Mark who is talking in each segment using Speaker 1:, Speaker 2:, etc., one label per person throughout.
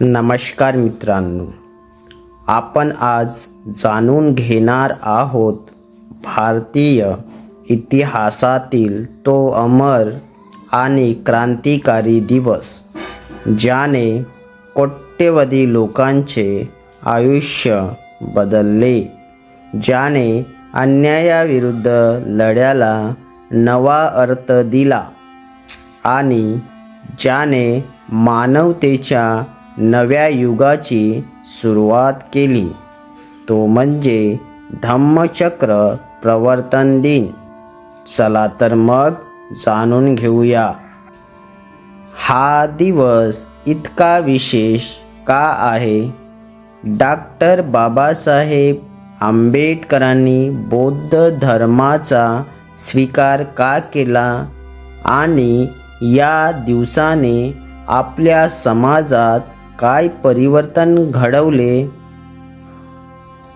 Speaker 1: नमस्कार मित्रांनो आपण आज जाणून घेणार आहोत भारतीय इतिहासातील तो अमर आणि क्रांतिकारी दिवस ज्याने कोट्यवधी लोकांचे आयुष्य बदलले ज्याने अन्यायाविरुद्ध लढ्याला नवा अर्थ दिला आणि ज्याने मानवतेच्या नव्या युगाची सुरुवात केली. तो म्हणजे धम्मचक्र प्रवर्तन दिन. चला तर मग जाणून घेऊया. हा दिवस इतका विशेष का आहे? डॉक्टर बाबासाहेब आंबेडकरांनी बौद्ध धर्माचा स्वीकार का केला? आणि या दिवसाने आपल्या समाजात काय परिवर्तन घडवले?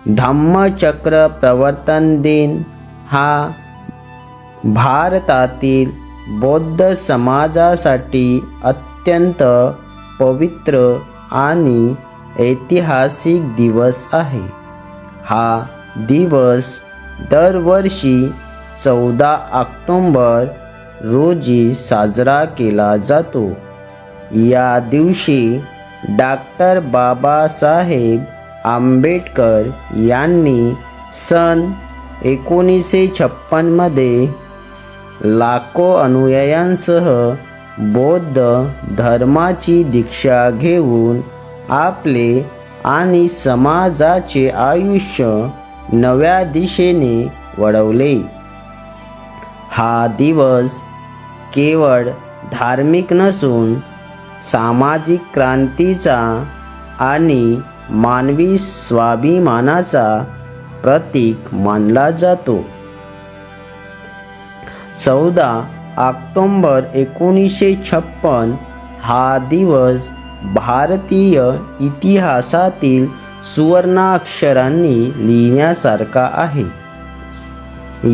Speaker 1: धम्मचक्र प्रवर्तन दिन हा भारतातील बौद्ध समाजासाठी अत्यंत पवित्र आणि ऐतिहासिक दिवस आहे. हा दिवस दरवर्षी चौदा ऑक्टोंबर रोजी साजरा केला जातो. या दिवशी डॉक्टर बाबासाहेब आंबेडकर यांनी सन एकोणीसशे छप्पनमध्ये लाखो अनुयायांसह बौद्ध धर्माची दीक्षा घेऊन आपले आणि समाजाचे आयुष्य नव्या दिशेने वळवले. हा दिवस केवळ धार्मिक नसून सामाजिक क्रांतीचा आणि मानवी स्वाभिमानाचा प्रतीक मानला जातो. चौदा ऑक्टोंबर एकोणीसशे छप्पन हा दिवस भारतीय इतिहासातील सुवर्णाक्षरांनी लिहिण्यासारखा आहे.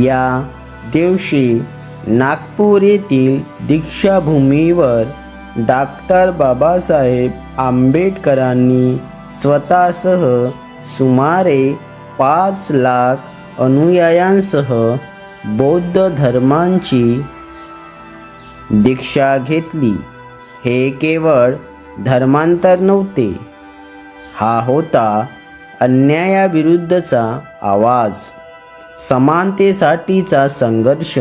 Speaker 1: या दिवशी नागपूर येथील दीक्षाभूमीवर डॉक्टर बाबासाहेब आंबेडकरांनी स्वतःसह सुमारे पाच लाख अनुयायांसह बौद्ध धर्मांची दीक्षा घेतली. हे केवळ धर्मांतर नव्हते हा होता अन्यायाविरुद्धचा आवाज समानतेसाठीचा संघर्ष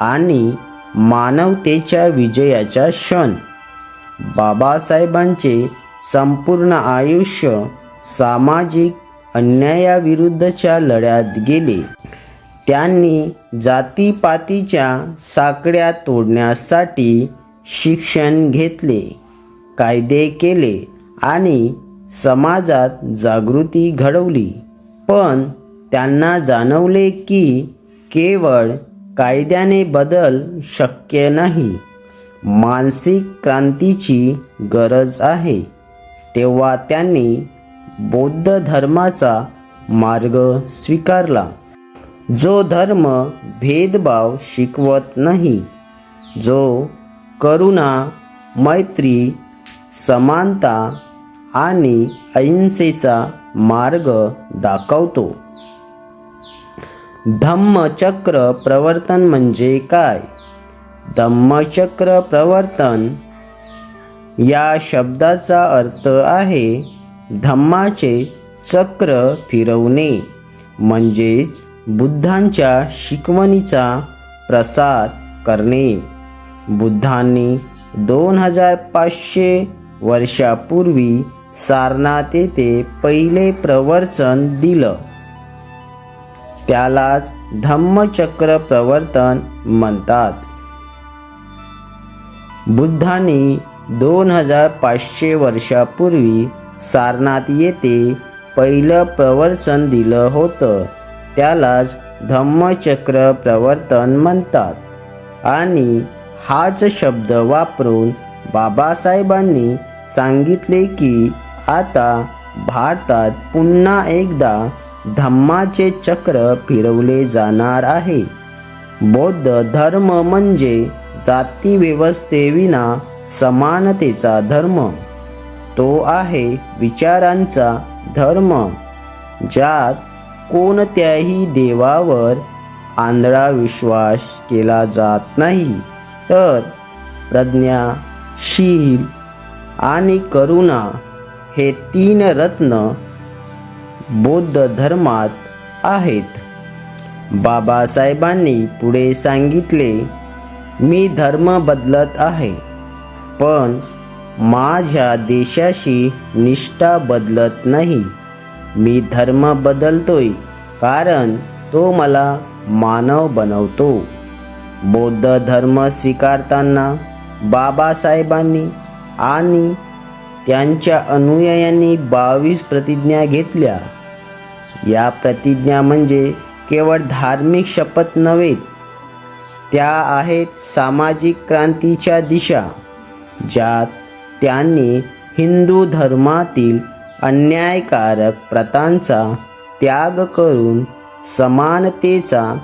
Speaker 1: आणि मानवतेच्या विजयाचा क्षण. बाबासाहेबांचे संपूर्ण आयुष्य सामाजिक अन्यायाविरुद्धच्या लढ्यात गेले. त्यांनी जातीपातीच्या साकड्या तोडण्यासाठी शिक्षण घेतले कायदे केले आणि समाजात जागृती घडवली. पण त्यांना जाणवले की केवळ कायद्याने बदल शक्य नाही. मानसिक क्रांतीची गरज आहे. तेव्हा त्यांनी बौद्ध धर्माचा मार्ग स्वीकारला. जो धर्म भेदभाव शिकवत नाही जो करुणा मैत्री समानता आणि अहिंसेचा मार्ग दाखवतो. धम्मचक्र प्रवर्तन म्हणजे काय? धम्मचक्र प्रवर्तन या शब्दाचा अर्थ आहे धम्माचे चक्र फिरवणे म्हणजेच बुद्धांच्या शिकवणीचा प्रसार करणे. बुद्धांनी दोन हजार पाचशे वर्षापूर्वी सारनाथ येथे पहिले प्रवचन दिलं. त्यालाच धम्मचक्र प्रवर्तन म्हणतात. बुद्धांनी दोन हजार पाचशे वर्षापूर्वी सारनाथ येथे पहिलं प्रवर्तन दिलं होतं. त्यालाच धम्मचक्र प्रवर्तन म्हणतात. आणि हाच शब्द वापरून बाबासाहेबांनी सांगितले की आता भारतात पुन्हा एकदा धम्माचे चक्र फिरवले जाणार आहे. बौद्ध धर्म म्हणजे जाती व्यवस्थेविना समानतेचा धर्म. तो आहे विचारांचा धर्म ज्यात कोणत्याही देवावर आंधळा विश्वास केला जात नाही. तर प्रज्ञा शील आणि करुणा हे तीन रत्न बौद्ध धर्मात आहेत. बाबासाहेबांनी पुढे सांगितले मी धर्म बदलत आहे पण माझ्या देशाशी निष्ठा बदलत नाही. मी धर्म बदलतोय कारण तो मला मानव बनवतो. बौद्ध धर्म स्वीकारताना बाबासाहेबांनी आणि त्यांच्या अनुयायांनी बावीस प्रतिज्ञा घेतल्या. या प्रतिज्ञा म्हणजे केवळ धार्मिक शपथ नव्हे त्या आहेत सामाजिक क्रांतीच्या दिशा ज्यात त्यांनी हिंदू धर्मातील अन्यायकारक प्रथांचा त्याग करून समानतेचा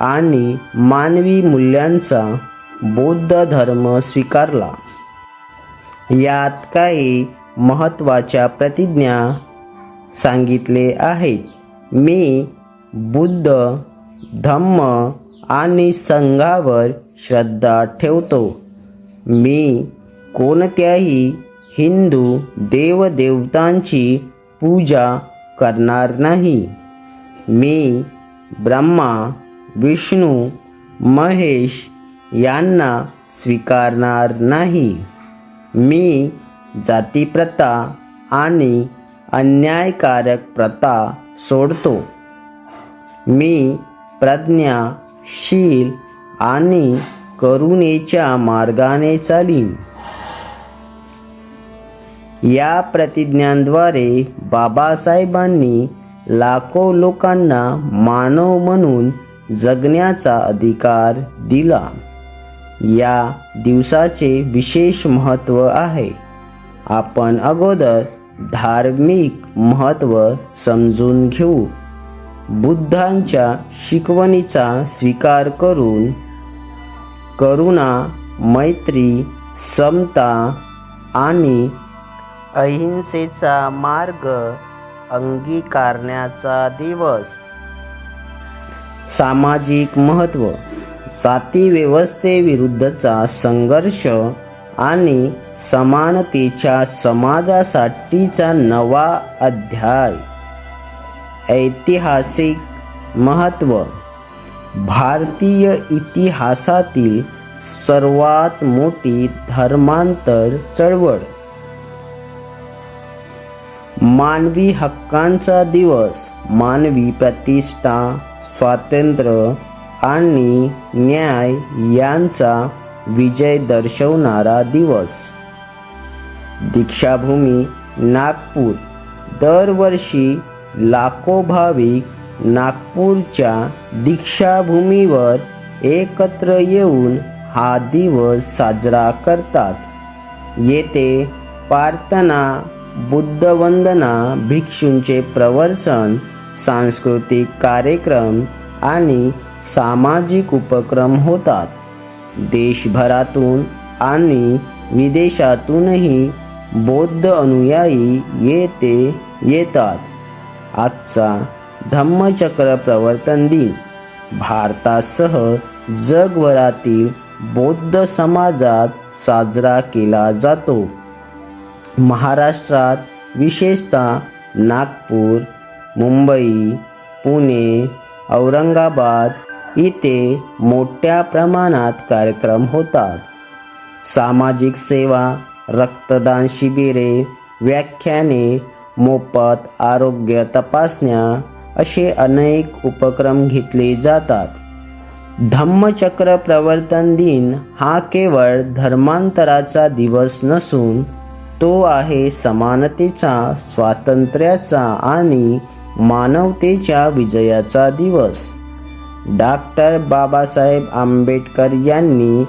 Speaker 1: आणि मानवी मूल्यांचा बौद्ध धर्म स्वीकारला. यात काही महत्त्वाच्या प्रतिज्ञा सांगितले आहेत. मी बुद्ध धम्म आणि संघावर श्रद्धा ठेवतो. मी कोणत्याही हिंदू देवदेवतांची पूजा करणार नाही. मी ब्रह्मा विष्णू महेश यांना स्वीकारणार नाही. मी जातीप्रथा आणि अन्यायकारक प्रथा सोडतो. मी प्रज्ञा शील आणि करुणेच्या मार्गाने चालीन. या प्रतिज्ञांद्वारे बाबासाहेबांनी लाखो लोकांना मानव म्हणून जगण्याचा अधिकार दिला. या दिवसाचे विशेष महत्त्व आहे. आपण अगोदर धार्मिक महत्त्व समजून घेऊ. बुद्धांच्या शिकवणीचा स्वीकार करून करुणा मैत्री समता आणि अहिंसेचा मार्ग अंगीकारण्याचा दिवस. सामाजिक महत्त्व जाती व्यवस्थेविरुद्धचा संघर्ष आणि समानतेच्या समाजासाठीचा नवा अध्याय. ऐतिहासिक महत्त्व भारतीय इतिहासातील सर्वात मोठी धर्मांतर चळवळ. मानवी हक्कांचा दिवस मानवी प्रतिष्ठा स्वातंत्र्य आणि न्याय यांचा विजय दर्शवणारा दिवस. दीक्षाभूमी नागपूर. दरवर्षी लाखो भाविक नागपूरच्या दीक्षाभूमीवर एकत्र येऊन हा दिवस साजरा करतात. येथे प्रार्थना बुद्धवंदना भिक्षूंचे प्रवर्सन सांस्कृतिक कार्यक्रम आणि सामाजिक उपक्रम होतात. देशभरातून आणि विदेशातूनही बौद्ध अनुयायी येथे येतात. आजचा धम्मचक्र प्रवर्तन दिन. भारतासह जगभरातील बौद्ध समाजात साजरा केला जातो. महाराष्ट्रात विशेषतः नागपूर मुंबई पुणे औरंगाबाद इथे मोठ्या प्रमाणात कार्यक्रम होतात. सामाजिक सेवा रक्तदान शिबिरे व्याख्याने मोफत आरोग्य तपासण्या असे अनेक उपक्रम घेतले जातात. धम्मचक्र प्रवर्तन दिन हा केवळ धर्मांतराचा दिवस नसून तो आहे समानतेचा स्वातंत्र्याचा आणि मानवतेच्या विजयाचा दिवस. डॉक्टर बाबासाहेब आंबेडकर यांनी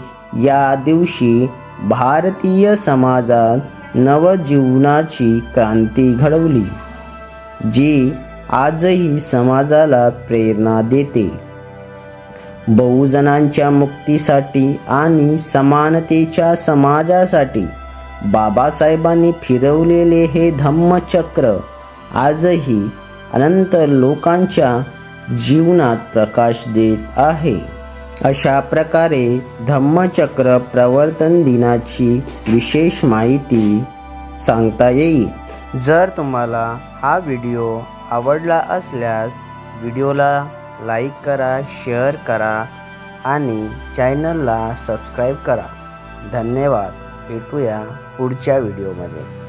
Speaker 1: या दिवशी भारतीय समाजात नवजीवनाची क्रांती घडवली जी आजही समाजाला प्रेरणा देते. बहुजनांच्या मुक्तीसाठी आणि समानतेच्या समाजासाठी बाबासाहेबांनी फिरवलेले हे धम्मचक्र आजही अनंत लोकांच्या जीवनात प्रकाश देत आहे. अशा प्रकारे धम्मचक्र प्रवर्तन दिनाची विशेष माहिती सांगता येईल. जर तुम्हाला हा व्हिडिओ आवडला असल्यास व्हिडिओला लाईक करा शेअर करा आणि चॅनलला सबस्क्राईब करा. धन्यवाद. भेटूया पुढच्या व्हिडिओमध्ये.